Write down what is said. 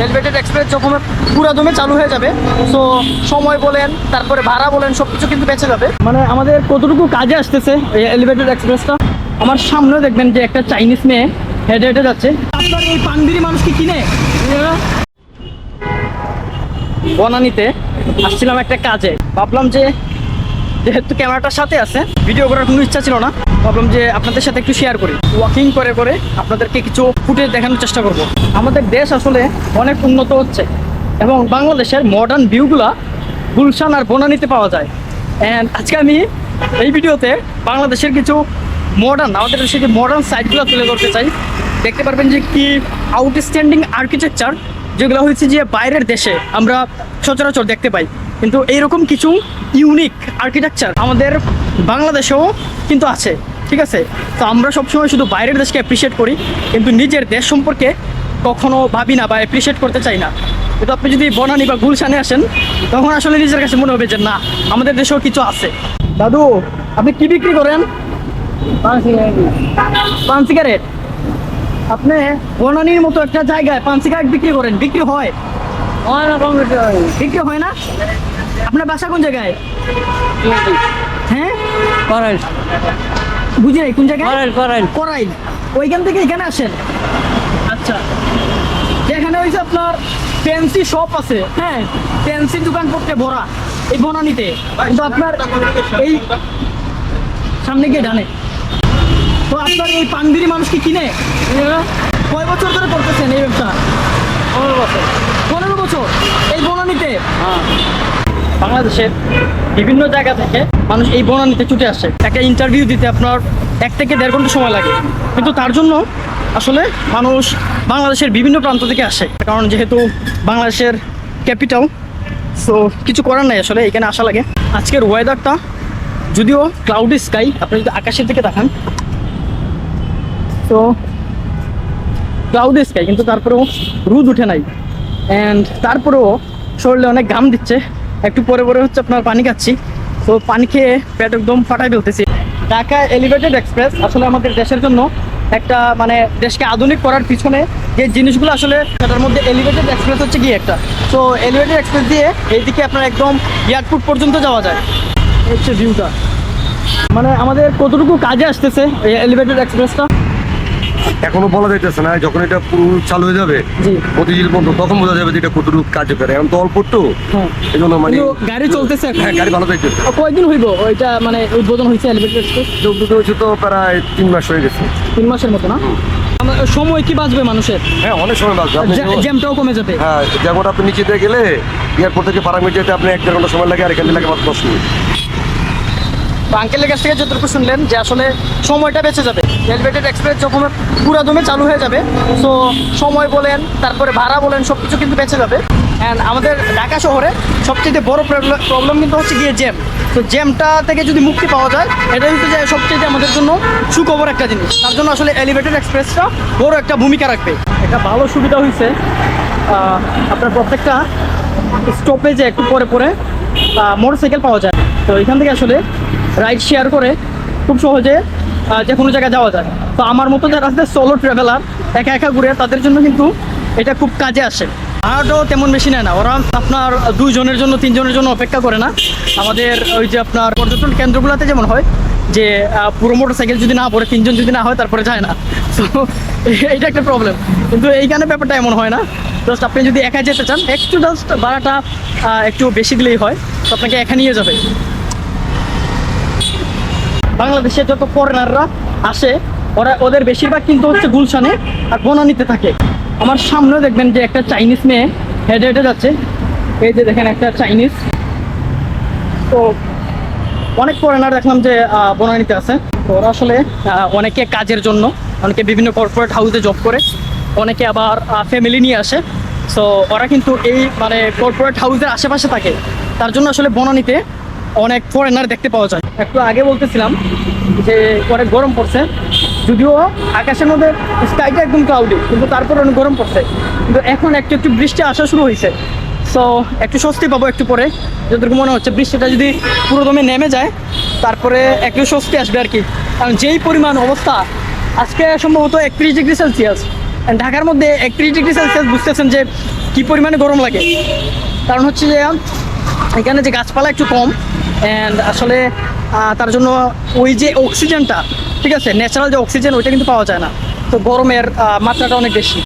Elevated express যখন পুরো দমে চালু হয়ে যাবে সো সময় বলেন, তারপরে ভাড়া বলেন সব কিছু কিন্তু বেঁচে যাবে। মানে আমাদের কতটুকু কাজে আসতেছে এই এলিভেটেড এক্সপ্রেসটা আমার সামনে দেখবেন যে একটা চাইনিজ মেয়ে হেঁটে হেঁটে যাচ্ছে। এই পানবিরি মানুষ কি কিনে বনানিতে আসছিলাম একটা কাজে। ভাবলাম যে, যেহেতু ক্যামেরাটার সাথে আছে ভিডিও করার কোনো ইচ্ছা ছিল না। ভাবলাম যে আপনাদের সাথে একটু শেয়ার করি। ওয়াকিং করে করে আপনাদেরকে কিছু ফুটেজ দেখানোর চেষ্টা করব। আমাদের দেশ আসলে অনেক উন্নত হচ্ছে এবং বাংলাদেশের মডার্ন ভিউগুলা গুলশান আর বনানীতে পাওয়া যায়। অ্যান্ড আজকে আমি এই ভিডিওতে বাংলাদেশের কিছু মডার্ন আমাদের দেশের যে মডার্ন সাইটগুলো তুলে ধরতে চাই। দেখতে পারবেন যে কি আউটস্ট্যান্ডিং আর্কিটেকচার যেগুলো হয়েছে যে বাইরের দেশে আমরা সচরাচর দেখতে পাই। কিন্তু এইরকম কিছু ইউনিক আর্কিটেকচার আমাদের বাংলাদেশেও কিন্তু আছে। ঠিক আছে? তো আমরা সবসময় শুধু বাইরের দেশকে অ্যাপ্রিসিয়েট করি কিন্তু নিজের দেশ সম্পর্কে কখনো ভাবি না বা অ্যাপ্রিসিয়েট করতে চাই না। কিন্তু আপনি যদি বনানি বা গুলশানে আসেন তখন আসলে নিজের কাছে মনে হবে যে না আমাদের দেশেও কিছু আছে। দাদু আপনি কি বিক্রি করেন? পান সিগারেট। আপনি বনানির মতো একটা জায়গায় পান সিগারেট বিক্রি করেন বিক্রি হয়? হয় না কম বিক্রি হয় না? আপনার বাসা কোন জায়গায়? হ্যাঁ? করেন বুঝি নাই কোন জায়গায়? করেন করাইল। ওইখান থেকে এখানে আসেন। আচ্ছা। যেখানে হয়েছে আপনার ফ্যান্সি শপ আছে হ্যাঁ? ফ্যান্সি দোকান করতে ভরা এই বনানিতে। কিন্তু আপনার এই সামনে গিয়ে ডানে। তো আপনার এই পানবিরি মানুষ কি কিনে? কয় বছর ধরে করতেছেন এই ব্যবসা? পনেরো বছর। পনেরো বছর। এই বনানিতে? হ্যাঁ। বাংলাদেশের বিভিন্ন জায়গা থেকে মানুষ এই বনানীতে ছুটে আসে। একটা ইন্টারভিউ দিতে আপনার এক থেকে দেড় ঘণ্টা সময় লাগে। কিন্তু তার জন্য আসলে মানুষ বাংলাদেশের বিভিন্ন প্রান্ত থেকে আসে। কারণ যেহেতু বাংলাদেশের ক্যাপিটাল সো কিছু করার নাই আসলে, এখানে আসা লাগে। আজকের ওয়েদারটা যদিও ক্লাউডি স্কাই আপনি যদি আকাশের দিকে দেখান তো ক্লাউডি স্কাই কিন্তু তারপরেও রোদ উঠে নাই। অ্যান্ড তারপরেও শরীরে অনেক ঘাম দিচ্ছে। একটু পরে পরে হচ্ছে আপনার পানি খাচ্ছি। তো পানি খেয়ে পেট একদম ফাটাই ফেলতেছি। ঢাকা এলিভেটেড এক্সপ্রেস আসলে আমাদের দেশের জন্য একটা মানে দেশকে আধুনিক করার পিছনে যে জিনিসগুলো আসলে সেটার মধ্যে এলিভেটেড এক্সপ্রেস হচ্ছে গিয়ে একটা। তো এলিভেটেড এক্সপ্রেস দিয়ে এইদিকে আপনার একদম এয়ারপোর্ট পর্যন্ত যাওয়া যায়। হচ্ছে ভিউটা মানে আমাদের কতটুকু কাজে আসতেছে এই এলিভেটেড এক্সপ্রেসটা এখনও বলা যাইতেছে না যখন এটা পুরো চালু হয়ে যাবে মতিঝিল বন্ধ তখন বোঝা যাবে যে এটা কতটুকু কার্যকর। এখন তো অল্প তো এই জন্য মানে গাড়ি চলতেছে হ্যাঁ গাড়ি ভালো যাইতেছে। আর কয়দিন হইব? ওইটা মানে উদ্বোধন হয়েছে এলিভেটেড যোগ্যতা হচ্ছে তো প্রায় তিন মাস হয়ে গেছে। তিন মাসের মতো না? সময় কি বাঁচবে মানুষের? হ্যাঁ অনেক সময় বাঁচবে। জ্যামটাও কমে যাবে। হ্যাঁ যেমন আপনি নিচে দিয়ে গেলে এয়ারপোর্ট থেকে পারামিট যেতে আপনি এক দেড় ঘণ্টা সময় লাগে আর এখান থেকে লাগে মাত্র দশ মিনিট। আঙ্কেলের কাছ থেকে যতটুকু শুনলেন যে আসলে সময়টা বেঁচে যাবে। এলিভেটেড এক্সপ্রেস যখন পুরো দমে চালু হয়ে যাবে সো সময় বলেন, তারপরে ভাড়া বলেন সব কিছু কিন্তু বেঁচে যাবে। অ্যান্ড আমাদের ঢাকা শহরে সবচেয়ে বড় প্রবলেম কিন্তু হচ্ছে গিয়ে জ্যাম। তো জ্যামটা থেকে যদি মুক্তি পাওয়া যায়, এটা কিন্তু যে সবচেয়ে আমাদের জন্য সুখবর একটা জিনিস। তার জন্য আসলে এলিভেটেড এক্সপ্রেসটা বড় একটা ভূমিকা রাখবে। একটা ভালো সুবিধা হয়েছে আপনার প্রত্যেকটা স্টপেজে একটু পরে পরে মোটর সাইকেল পাওয়া যায়। তো এখান থেকে আসলে রাইড শেয়ার করে খুব সহজে যে কোনো জায়গায় যাওয়া যায়। তো আমার মতো যারা আছে সোলো ট্রাভেলার একা একা ঘুরে, তাদের জন্য কিন্তু এটা খুব কাজে আসে। ভাড়াটাও তেমন বেশি নেয় না। ওরা আপনার দুইজনের জন্য, তিনজনের জন্য অপেক্ষা করে না। আমাদের ওই যে আপনার পর্যটন কেন্দ্রগুলোতে যেমন হয়, যে পুরো মোটর সাইকেল যদি না পড়ে, তিনজন যদি না হয়, তারপরে যায় না। এইটা একটা প্রবলেম কিন্তু এইখানে ব্যাপারটা এমন হয় না। জাস্ট আপনি যদি একা যেতে চান, একটু জাস্ট ভাড়াটা একটু বেশি দিলেই হয়, তো আপনাকে একা নিয়ে যাবে। বাংলাদেশে যত ফরেনাররা আসে, ওরা ওদের বেশিরভাগ কিন্তু হচ্ছে গুলশানে আর বনানিতে থাকে। আমার সামনেও দেখবেন যে একটা চাইনিজ মেয়ে হেঁটে হেঁটে যাচ্ছে। এই যে দেখেন একটা চাইনিজ তো অনেক ফরেনার দেখলাম যে বনানীতে আছে। তো ওরা আসলে অনেকে কাজের জন্য, অনেকে বিভিন্ন কর্পোরেট হাউসে জব করে, অনেকে আবার ফ্যামিলি নিয়ে আসে। সো ওরা কিন্তু এই মানে কর্পোরেট হাউসের আশেপাশে থাকে। তার জন্য আসলে বনানীতে অনেক ফরেনার দেখতে পাওয়া যায়। একটু আগে বলতেছিলাম যে অনেক গরম পড়ছে। যদিও আকাশের মধ্যে স্কাইটা একদম ক্লাউডি কিন্তু তারপর অনেক গরম পড়ছে। কিন্তু এখন একটু একটু বৃষ্টি আসা শুরু হয়েছে সো একটু স্বস্তি পাবো একটু পরে। যতটুকু মনে হচ্ছে, বৃষ্টিটা যদি পুরো দমে নেমে যায়, তারপরে একটু স্বস্তি আসবে আর কি। কারণ যেই পরিমাণ অবস্থা, আজকে সম্ভবত একত্রিশ ডিগ্রি সেলসিয়াস। ঢাকার মধ্যে একত্রিশ ডিগ্রি সেলসিয়াস বুঝতেছেন যে কি পরিমাণে গরম লাগে। কারণ হচ্ছে যে এখানে যে গাছপালা একটু কম অ্যান্ড আসলে তার জন্য ওই যে অক্সিজেনটা ঠিক আছে? ন্যাচারাল যে অক্সিজেন ওইটা কিন্তু পাওয়া যায় না। তো গরমের মাত্রাটা অনেক বেশি।